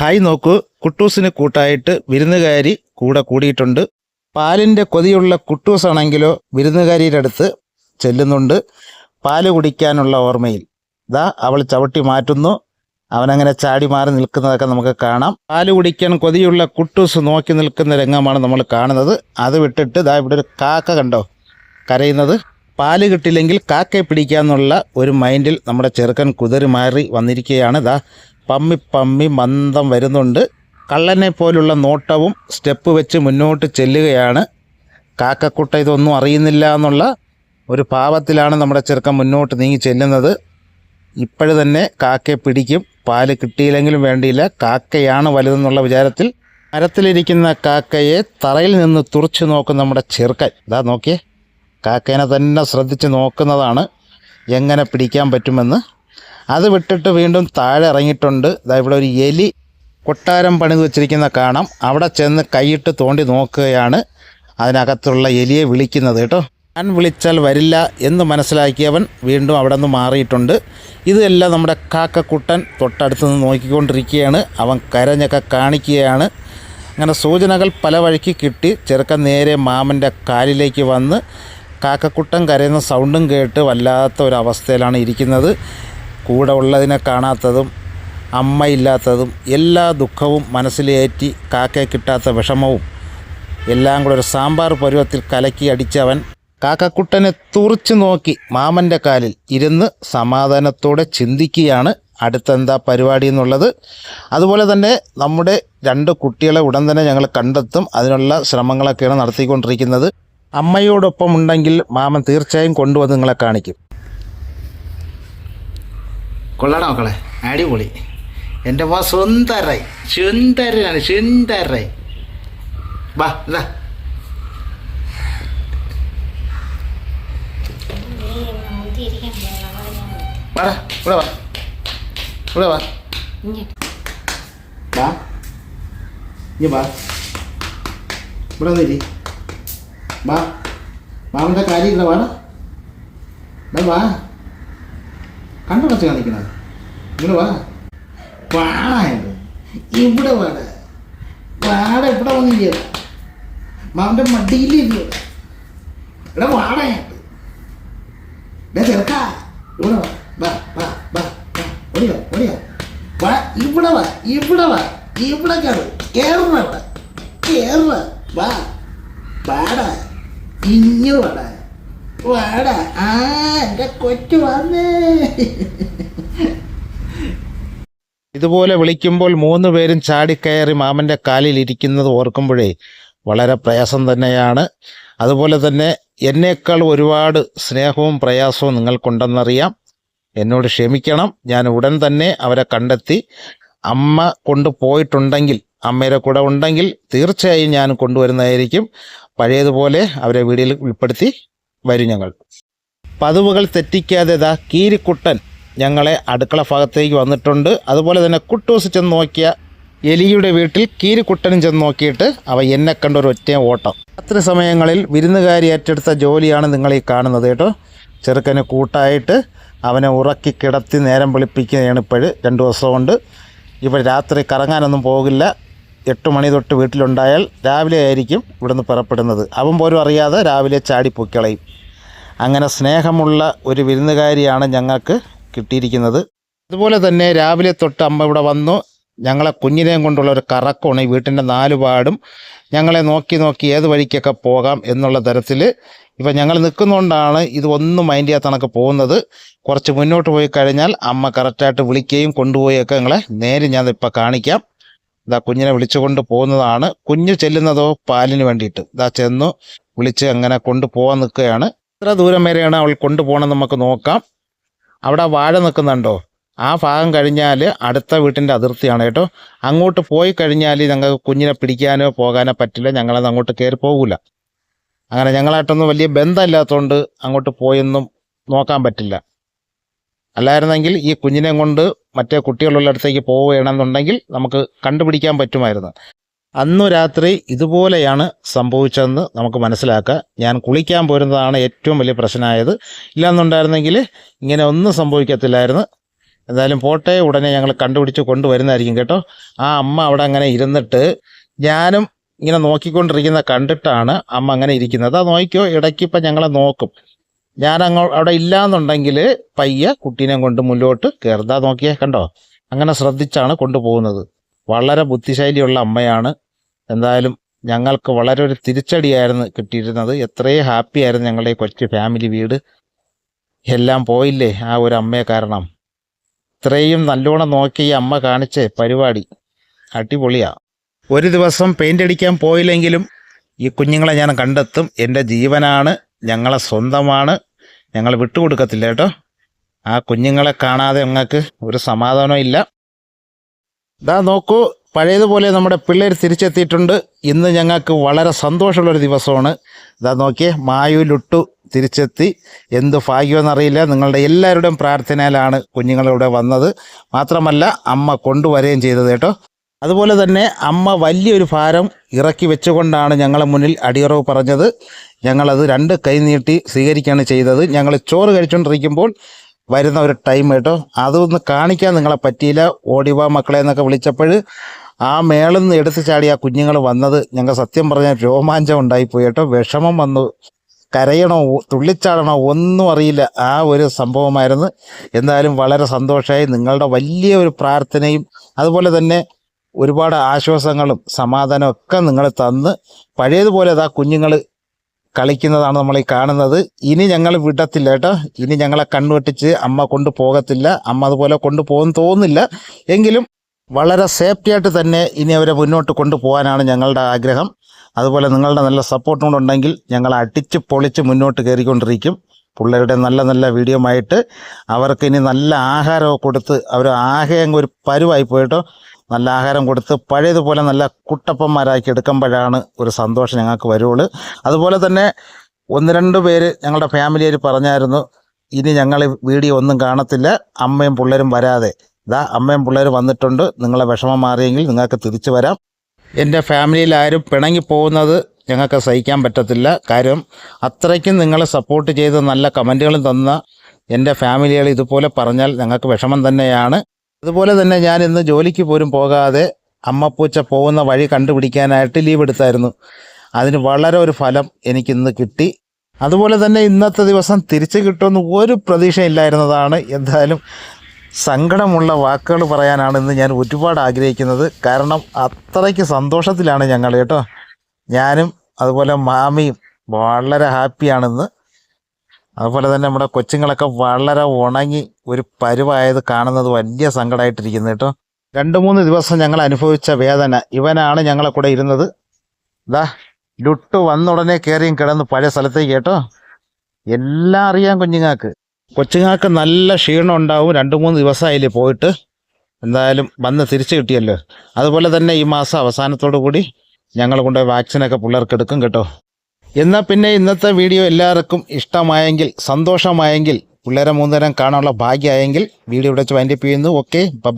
Hi നോക്കൂ. കുട്ടൂസിന് കൂട്ടായിട്ട് വിരുന്നുകാരി കൂടെ കൂടിയിട്ടുണ്ട്. പാലിന്റെ കൊതിയുള്ള കുട്ടൂസാണെങ്കിലോ വിരുന്നുകാരിയുടെ അടുത്ത് ചെല്ലുന്നുണ്ട്. പാൽ കുടിക്കാനുള്ള ഓർമ്മയിൽ. ദാ അവൾ ചവിട്ടി മാറ്റുന്നു. അവനങ്ങനെ ചാടി മാറി നിൽക്കുന്നതൊക്കെ നമുക്ക് കാണാം. പാൽ കുടിക്കാൻ കൊതിയുള്ള കുട്ടൂസ് നോക്കി നിൽക്കുന്ന രംഗമാണ് നമ്മൾ കാണുന്നത്. അത് വിട്ടിട്ട് ദാ ഇവിടെ ഒരു കാക്ക കണ്ടോ? കരയുന്നത്. പാൽ കിട്ടില്ലെങ്കിൽ കാക്കയെ പിടിക്കാന്നുള്ള ഒരു മൈൻഡിൽ നമ്മുടെ ചെറുക്കൻ കുതിരി മാറി വന്നിരിക്കുകയാണ്. ദാ പമ്മി പമ്മി മന്ദം വരുന്നുണ്ട്. കള്ളനെ പോലുള്ള നോട്ടവും സ്റ്റെപ്പ് വെച്ച് മുന്നോട്ട് ചെല്ലുകയാണ്. കാക്കക്കുട്ട ഇതൊന്നും അറിയുന്നില്ല എന്നുള്ള ഒരു ഭാവത്തിലാണ് നമ്മുടെ ചെറുക്കൻ മുന്നോട്ട് നീങ്ങി ചെല്ലുന്നത്. ഇപ്പോഴ് തന്നെ കാക്കയെ പിടിക്കും. പാൽ കിട്ടിയില്ലെങ്കിലും വേണ്ടിയില്ല. കാക്കയാണ് വലുതെന്നുള്ള വിചാരത്തിൽ മരത്തിലിരിക്കുന്ന കാക്കയെ തറയിൽ നിന്ന് തുറച്ചു നോക്കും നമ്മുടെ ചെറുക്കൻ. ഇതാ നോക്കിയേ. കാക്കേനെ തന്നെ ശ്രദ്ധിച്ച് നോക്കുന്നതാണ് എങ്ങനെ പിടിക്കാൻ പറ്റുമെന്ന്. അത് വിട്ടിട്ട് വീണ്ടും താഴെ ഇറങ്ങിയിട്ടുണ്ട്. ഇതാ ഇവിടെ ഒരു എലി കൊട്ടാരം പണിത് വെച്ചിരിക്കുന്ന കാണാം. അവിടെ ചെന്ന് കൈയിട്ട് തോണ്ടി നോക്കുകയാണ്. അതിനകത്തുള്ള എലിയെ വിളിക്കുന്നത് കേട്ടോ. ഞാൻ വിളിച്ചാൽ വരില്ല എന്ന് മനസ്സിലാക്കിയവൻ വീണ്ടും അവിടെ നിന്ന് മാറിയിട്ടുണ്ട്. ഇതെല്ലാം നമ്മുടെ കാക്കക്കുട്ടൻ തൊട്ടടുത്ത് നിന്ന് നോക്കിക്കൊണ്ടിരിക്കുകയാണ്. അവൻ കരഞ്ഞൊക്കെ കാണിക്കുകയാണ്. അങ്ങനെ സൂചനകൾ പല വഴിക്ക് കിട്ടി. ചെറുക്കൻ നേരെ മാമന്റെ കാലിലേക്ക് വന്ന് കാക്കക്കുട്ടൻ കരയുന്ന സൗണ്ടും കേട്ട് വല്ലാത്ത ഒരു അവസ്ഥയിലാണ് ഇരിക്കുന്നത്. കൂടെ ഉള്ളതിനെ കാണാത്തതും അമ്മയില്ലാത്തതും എല്ലാ ദുഃഖവും മനസ്സിലേറ്റി കാക്കയെ കിട്ടാത്ത വിഷമവും എല്ലാം കൂടെ ഒരു സാമ്പാർ പരുവത്തിൽ കലക്കി അടിച്ചവൻ കാക്കക്കുട്ടനെ തുറിച്ചു നോക്കി മാമന്റെ കാലിൽ ഇരുന്ന് സമാധാനത്തോടെ ചിന്തിക്കുകയാണ് അടുത്തെന്താ പരിപാടി എന്നുള്ളത്. അതുപോലെ തന്നെ നമ്മുടെ രണ്ട് കുട്ടികളെ ഉടൻ തന്നെ ഞങ്ങൾ കണ്ടെത്തും. അതിനുള്ള ശ്രമങ്ങളൊക്കെയാണ് നടത്തിക്കൊണ്ടിരിക്കുന്നത്. അമ്മയോടൊപ്പം ഉണ്ടെങ്കിൽ മാമൻ തീർച്ചയായും കൊണ്ടുവന്ന് നിങ്ങളെ കാണിക്കും. കൊള്ളാടാ മക്കളെ. അടിപൊളി. എന്റെ വാ സുന്ദരായി. സുന്ദരനാണ് സുന്ദരായി. വാ ഇതാ. വാടാ ഇവിടെ വാ. ഇവിടെ വാ. വാ. ഇനി വാ. ഇവിടെ വന്നിരി. വാ. മാമന്റെ കാര്യം ഇവിടെ വാടാ വാ. കണ്ണു വെച്ച് കാണിക്കണത് ഇവിടെ വാ വാടായത് ഇവിടെ വാട. വാട ഇവിടെ വന്നില്ല മാമന്റെ മടിയിലില്ല ഇവിടെ വാടയായിട്ട് ഡേ ചെറുക്ക. ഇവിടെ വാ. വാ വാ വാ വാ. ഓടിയോ ഓടിയോ. വാ ഇവിടെ വാ ഇവിടെ വാ. ഇവിടെ കയറ് കയറുന്ന ഇവിടെ. കയറുക വാ. വാടാ. ഇങ്ങനെ വാടാ. ആ ഇതുപോലെ വിളിക്കുമ്പോൾ മൂന്ന് പേരും ചാടിക്കയറി മാമന്റെ കാലിൽ ഇരിക്കുന്നത് ഓർക്കുമ്പോഴേ വളരെ പ്രയാസം തന്നെയാണ്. അതുപോലെ തന്നെ എന്നേക്കാൾ ഒരുപാട് സ്നേഹവും പ്രയാസവും നിങ്ങൾക്കുണ്ടെന്നറിയാം. എന്നോട് ക്ഷമിക്കണം. ഞാൻ ഉടൻ തന്നെ അവരെ കണ്ടെത്തി. അമ്മ കൊണ്ടുപോയിട്ടുണ്ടെങ്കിൽ അമ്മയുടെ കൂടെ ഉണ്ടെങ്കിൽ തീർച്ചയായും ഞാൻ കൊണ്ടുവരുന്നതായിരിക്കും. പഴയതുപോലെ അവരെ വീഡിയോയിൽ ഉൾപ്പെടുത്തി വരും ഞങ്ങൾ. പതിവുകൾ തെറ്റിക്കാതെ ദാ കീരിക്കുട്ടൻ ഞങ്ങളെ അടുക്കള ഭാഗത്തേക്ക് വന്നിട്ടുണ്ട്. അതുപോലെ തന്നെ കുട്ടൂസ് ചെന്ന് നോക്കിയ എലിയുടെ വീട്ടിൽ കീരിക്കുട്ടനും ചെന്ന് നോക്കിയിട്ട് അവ എന്നെ കണ്ട ഒരു ഒറ്റ ഓട്ടം. രാത്രി സമയങ്ങളിൽ വിരുന്നുകാരി ഏറ്റെടുത്ത ജോലിയാണ് നിങ്ങൾ ഈ കാണുന്നത് കേട്ടോ. ചെറുക്കന് കൂട്ടായിട്ട് അവനെ ഉറക്കി കിടത്തി നേരം വെളുപ്പിക്കുകയാണ് ഇപ്പോൾ രണ്ട് ദിവസം കൊണ്ട്. ഇപ്പോൾ രാത്രി കറങ്ങാനൊന്നും പോകില്ല. എട്ട് മണി തൊട്ട് വീട്ടിലുണ്ടായാൽ രാവിലെ ആയിരിക്കും ഇവിടുന്ന് പുറപ്പെടുന്നത്. അവൻ പോലും അറിയാതെ രാവിലെ ചാടി പൊക്കളയും അങ്ങനെ സ്നേഹമുള്ള ഒരു വിരുന്നുകാരിയാണ് ഞങ്ങൾക്ക് കിട്ടിയിരിക്കുന്നത്. അതുപോലെ തന്നെ രാവിലെ തൊട്ട് അമ്മ ഇവിടെ വന്നു. ഞങ്ങളെ കുഞ്ഞിനെയും കൊണ്ടുള്ള ഒരു കറക്കമാണ് ഈ വീട്ടിന്റെ നാലുപാടും. ഞങ്ങളെ നോക്കി നോക്കി ഏത് വഴിക്കൊക്കെ പോകാം എന്നുള്ള തരത്തിൽ ഇപ്പം ഞങ്ങൾ നിൽക്കുന്നതുകൊണ്ടാണ് ഇത് ഒന്നും മൈൻഡ് ചെയ്യാത്ത കണക്ക് പോകുന്നത്. കുറച്ച് മുന്നോട്ട് പോയി കഴിഞ്ഞാൽ അമ്മ കറക്റ്റായിട്ട് വിളിക്കുകയും കൊണ്ടുപോയൊക്കെ ഞങ്ങളെ നേരെ ഞാൻ കാണിക്കാം. ഇതാ കുഞ്ഞിനെ വിളിച്ചുകൊണ്ട് പോകുന്നതാണ്. കുഞ്ഞ് ചെല്ലുന്നതോ പാലിന് വേണ്ടിയിട്ട്. ഇതാ ചെന്നു വിളിച്ച് അങ്ങനെ കൊണ്ടുപോകാൻ നിൽക്കുകയാണ്. ഇത്ര ദൂരം വരെയാണ് അവൾ കൊണ്ടുപോകണമെന്ന് നമുക്ക് നോക്കാം. അവിടെ വാഴ നിൽക്കുന്നുണ്ടോ? ആ ഭാഗം കഴിഞ്ഞാൽ അടുത്ത വീട്ടിന്റെ അതിർത്തിയാണ് കേട്ടോ. അങ്ങോട്ട് പോയി കഴിഞ്ഞാൽ ഞങ്ങൾക്ക് കുഞ്ഞിനെ പിടിക്കാനോ പോകാനോ പറ്റില്ല. ഞങ്ങളത് അങ്ങോട്ട് കയറി പോകില്ല അങ്ങനെ ഞങ്ങളായിട്ടൊന്നും വലിയ ബന്ധമില്ലാത്തതുകൊണ്ട് അങ്ങോട്ട് പോയൊന്നും നോക്കാൻ പറ്റില്ല. അല്ലായിരുന്നെങ്കിൽ ഈ കുഞ്ഞിനെ കൊണ്ട് മറ്റേ കുട്ടികളുള്ള അടുത്തേക്ക് പോവുകയാണെന്നുണ്ടെങ്കിൽ നമുക്ക് കണ്ടുപിടിക്കാൻ പറ്റുമായിരുന്നു. അന്നു രാത്രി ഇതുപോലെയാണ് സംഭവിച്ചതെന്ന് നമുക്ക് മനസ്സിലാക്കാം. ഞാൻ കുളിക്കാൻ പോരുന്നതാണ് ഏറ്റവും വലിയ പ്രശ്നമായത്. ഇല്ലാന്നുണ്ടായിരുന്നെങ്കിൽ ഇങ്ങനെ ഒന്നും സംഭവിക്കത്തില്ലായിരുന്നു. എന്തായാലും പോട്ടെ ഉടനെ ഞങ്ങൾ കണ്ടുപിടിച്ച് കൊണ്ടുവരുന്നതായിരിക്കും കേട്ടോ. ആ അമ്മ അവിടെ അങ്ങനെ ഇരുന്നിട്ട് ഞാനും ഇങ്ങനെ നോക്കിക്കൊണ്ടിരിക്കുന്ന കണ്ടിട്ടാണ് അമ്മ അങ്ങനെ ഇരിക്കുന്നത്. അത് നോക്കിയോ ഇടയ്ക്ക് ഇപ്പം ഞങ്ങളെ നോക്കും. ഞാൻ അങ്ങോ അവിടെ ഇല്ലാന്നുണ്ടെങ്കിൽ പയ്യെ കുട്ടീനെ കൊണ്ട് മുന്നോട്ട് കയറുതാ നോക്കിയേ കണ്ടോ? അങ്ങനെ ശ്രദ്ധിച്ചാണ് കൊണ്ടുപോകുന്നത്. വളരെ ബുദ്ധിശൈലിയുള്ള അമ്മയാണ്. എന്തായാലും ഞങ്ങൾക്ക് വളരെ ഒരു തിരിച്ചടിയായിരുന്നു കിട്ടിയിരുന്നത്. എത്രയും ഹാപ്പി ആയിരുന്നു ഞങ്ങളുടെ കൊച്ചു ഫാമിലി വീട്. എല്ലാം പോയില്ലേ ആ ഒരു അമ്മയെ കാരണം. ഇത്രയും നല്ലോണം നോക്കി ഈ അമ്മ കാണിച്ച പരിപാടി അടിപൊളിയാ. ഒരു ദിവസം പെയിന്റ് അടിക്കാൻ പോയില്ലെങ്കിലും ഈ കുഞ്ഞുങ്ങളെ ഞാൻ കണ്ടെത്തും. എന്റെ ജീവനാണ് ഞങ്ങളെ സ്വന്തമാണ്. ഞങ്ങൾ വിട്ടുകൊടുക്കത്തില്ല കേട്ടോ. ആ കുഞ്ഞുങ്ങളെ കാണാതെ ഞങ്ങൾക്ക് ഒരു സമാധാനം ഇല്ല. ഇതാ നോക്കൂ പഴയതുപോലെ നമ്മുടെ പിള്ളേർ തിരിച്ചെത്തിയിട്ടുണ്ട്. ഇന്ന് ഞങ്ങൾക്ക് വളരെ സന്തോഷമുള്ളൊരു ദിവസമാണ്. ഇതാ നോക്കിയേ മായു ലുട്ടു തിരിച്ചെത്തി. എന്ത് ഭാഗ്യമെന്നറിയില്ല നിങ്ങളുടെ എല്ലാവരുടെയും പ്രാർത്ഥനയിലാണ് കുഞ്ഞുങ്ങളിവിടെ വന്നത്. മാത്രമല്ല അമ്മ കൊണ്ടുവരികയും ചെയ്തത് കേട്ടോ. അതുപോലെ തന്നെ അമ്മ വലിയൊരു ഭാരം ഇറക്കി വെച്ചുകൊണ്ടാണ് ഞങ്ങളെ മുന്നിൽ അടിയറവ് പറഞ്ഞത്. ഞങ്ങളത് രണ്ട് കൈ നീട്ടി സ്വീകരിക്കുകയാണ് ചെയ്തത്. ഞങ്ങൾ ചോറ് കഴിച്ചുകൊണ്ടിരിക്കുമ്പോൾ വരുന്ന ഒരു ടൈം കേട്ടോ. അതൊന്ന് കാണിക്കാൻ നിങ്ങളെ പറ്റിയില്ല. ഓടിവാ മക്കളെ എന്നൊക്കെ വിളിച്ചപ്പോൾ ആ മേളിൽ നിന്ന് എടുത്തു ചാടി ആ കുഞ്ഞുങ്ങൾ വന്നത് ഞങ്ങൾ സത്യം പറഞ്ഞാൽ രോമാഞ്ചം ഉണ്ടായിപ്പോയി കേട്ടോ. വിഷമം വന്നു. കരയണോ തുള്ളിച്ചാടണോ ഒന്നും അറിയില്ല. ആ ഒരു സംഭവമായിരുന്നു. എന്തായാലും വളരെ സന്തോഷമായി. നിങ്ങളുടെ വലിയ ഒരു പ്രാർത്ഥനയും അതുപോലെ തന്നെ ഒരുപാട് ആശ്വാസങ്ങളും സമാധാനവും ഒക്കെ നിങ്ങൾ തന്ന് പഴയതുപോലെ അതാ കുഞ്ഞുങ്ങൾ കളിക്കുന്നതാണ് നമ്മൾ ഈ കാണുന്നത്. ഇനി ഞങ്ങൾ വിടത്തില്ല കേട്ടോ. ഇനി ഞങ്ങളെ കണ്ണുവെട്ടിച്ച് അമ്മ കൊണ്ടുപോകത്തില്ല അമ്മ അതുപോലെ കൊണ്ടുപോകുമെന്ന് തോന്നുന്നില്ല. എങ്കിലും വളരെ സേഫ്റ്റി ആയിട്ട് തന്നെ ഇനി അവരെ മുന്നോട്ട് കൊണ്ടുപോകാനാണ് ഞങ്ങളുടെ ആഗ്രഹം. അതുപോലെ നിങ്ങളുടെ നല്ല സപ്പോർട്ടും കൂടെ ഉണ്ടെങ്കിൽ ഞങ്ങൾ അടിച്ച് പൊളിച്ച് മുന്നോട്ട് കയറിക്കൊണ്ടിരിക്കും. പിള്ളേരുടെ നല്ല നല്ല വീഡിയോ ആയിട്ട് അവർക്ക് ഇനി നല്ല ആഹാരമൊക്കെ കൊടുത്ത് അവർ ആകെ അങ്ങ് ഒരു പരുവായി പോയിട്ടോ നല്ല ആഹാരം കൊടുത്ത് പഴയതുപോലെ നല്ല കുട്ടപ്പന്മാരാക്കി എടുക്കുമ്പോഴാണ് ഒരു സന്തോഷം ഞങ്ങൾക്ക് വരുള്ളൂ. അതുപോലെ തന്നെ ഒന്ന് രണ്ട് പേര് ഞങ്ങളുടെ ഫാമിലിയിൽ പറഞ്ഞായിരുന്നു ഇനി ഞങ്ങൾ വീഡിയോ ഒന്നും കാണത്തില്ല അമ്മയും പിള്ളേരും വരാതെ. ഇതാ അമ്മയും പിള്ളേരും വന്നിട്ടുണ്ട്. നിങ്ങളെ വിഷമം മാറിയെങ്കിൽ നിങ്ങൾക്ക് തിരിച്ചു വരാം. എന്റെ ഫാമിലിയിൽ ആരും പിണങ്ങി പോകുന്നത് ഞങ്ങൾക്ക് സഹിക്കാൻ പറ്റത്തില്ല. കാര്യം അത്രയ്ക്കും നിങ്ങളെ സപ്പോർട്ട് ചെയ്ത് നല്ല കമന്റുകളും തന്ന എന്റെ ഫാമിലികൾ ഇതുപോലെ പറഞ്ഞാൽ ഞങ്ങൾക്ക് വിഷമം തന്നെയാണ്. അതുപോലെ തന്നെ ഞാൻ ഇന്ന് ജോലിക്ക് പോലും പോകാതെ അമ്മപ്പൂച്ച പോകുന്ന വഴി കണ്ടുപിടിക്കാനായിട്ട് ലീവ് എടുത്തായിരുന്നു. അതിന് വളരെ ഒരു ഫലം എനിക്കിന്ന് കിട്ടി. അതുപോലെ തന്നെ ഇന്നത്തെ ദിവസം തിരിച്ചു കിട്ടുമെന്ന് ഒരു പ്രതീക്ഷയില്ലായിരുന്നതാണ് എന്തായാലും സങ്കടമുള്ള വാക്കുകൾ പറയാനാണ് ഇന്ന് ഞാൻ ഒരുപാട് ആഗ്രഹിക്കുന്നത്. കാരണം അത്രയ്ക്ക് സന്തോഷത്തിലാണ് ഞങ്ങൾ കേട്ടോ. ഞാനും അതുപോലെ മാമിയും വളരെ ഹാപ്പിയാണിന്ന് അതുപോലെ തന്നെ നമ്മുടെ കൊച്ചുങ്ങളൊക്കെ വളരെ ഉണങ്ങി ഒരു പരുവായത് കാണുന്നത് വലിയ സങ്കടമായിട്ടിരിക്കുന്നു കേട്ടോ. രണ്ട് മൂന്ന് ദിവസം ഞങ്ങൾ അനുഭവിച്ച വേദന. ഇവനാണ് ഞങ്ങളെ കൂടെ ഇരുന്നത്. ഇതാ ലുട്ട് വന്നുടനെ കയറിയും കിടന്ന് പഴയ സ്ഥലത്തേക്ക് കേട്ടോ. എല്ലാം അറിയാം കുഞ്ഞുങ്ങൾക്ക്. കൊച്ചുങ്ങൾക്ക് നല്ല ക്ഷീണം ഉണ്ടാവും. രണ്ട് മൂന്ന് ദിവസമായില്ലേ പോയിട്ട്. എന്തായാലും വന്ന് തിരിച്ചു കിട്ടിയല്ലോ. അതുപോലെ തന്നെ ഈ മാസം അവസാനത്തോടു കൂടി ഞങ്ങൾ കൊണ്ട് വാക്സിനൊക്കെ പിള്ളേർക്ക് എടുക്കും കേട്ടോ. എന്നാൽ പിന്നെ ഇന്നത്തെ വീഡിയോ എല്ലാവർക്കും ഇഷ്ടമായെങ്കിൽ സന്തോഷമായെങ്കിൽ പിള്ളേരെ മൂന്നേരം കാണാനുള്ള ഭാഗ്യമായെങ്കിൽ വീഡിയോ ഇവിടെ വെച്ച് വൈൻഡപ്പ് ചെയ്യുന്നു. Okay bye